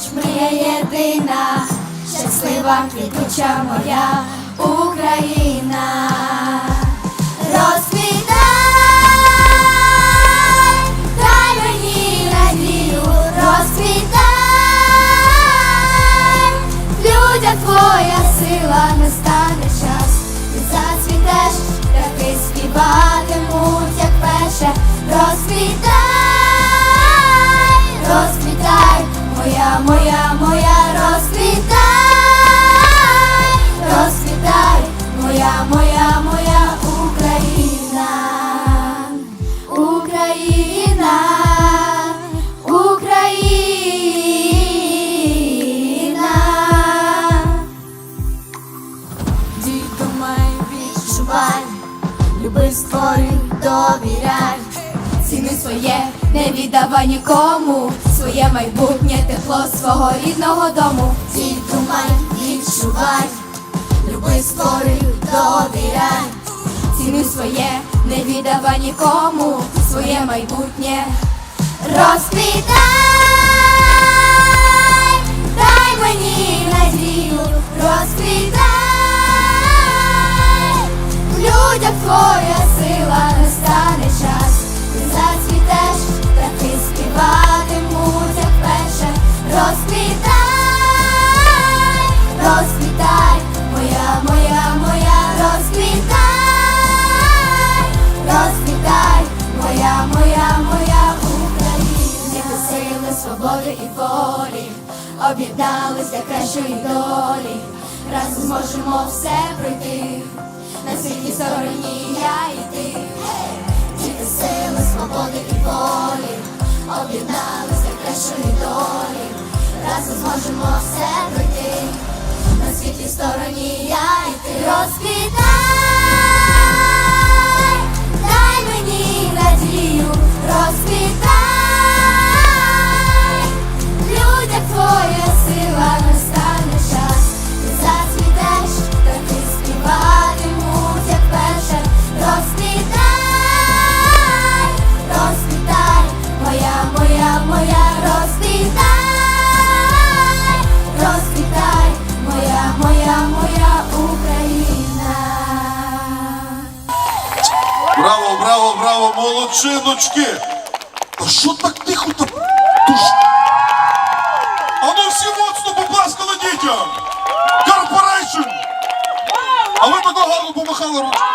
поруч, мрія єдина, щаслива квітуча моя Україна. Твоя сила настане час, ти зацвітеш, птахи співатимуть, люби, створюй, довіряй, ціни своє, не віддавай нікому, своє майбутнє тепло свого рідного дому. Тільки май, відчувай, люби, створюй, довіряй, ціни своє, не віддавай нікому, своє майбутнє розквітай, дай мені надію, розквітай. В людях твоя для кращої долі, разом зможемо все пройти. На світлій стороні я і ти, діти сили, свободи і волі, об'єднались для кращої долі, разом зможемо все пройти. На світлій стороні я і ти розквітай, Браво, браво, молодчиночки! А що так тихо-то? А ну всі моцно поплескали дітям! Корпорейшн! А ви тако гарно помахали ручкою.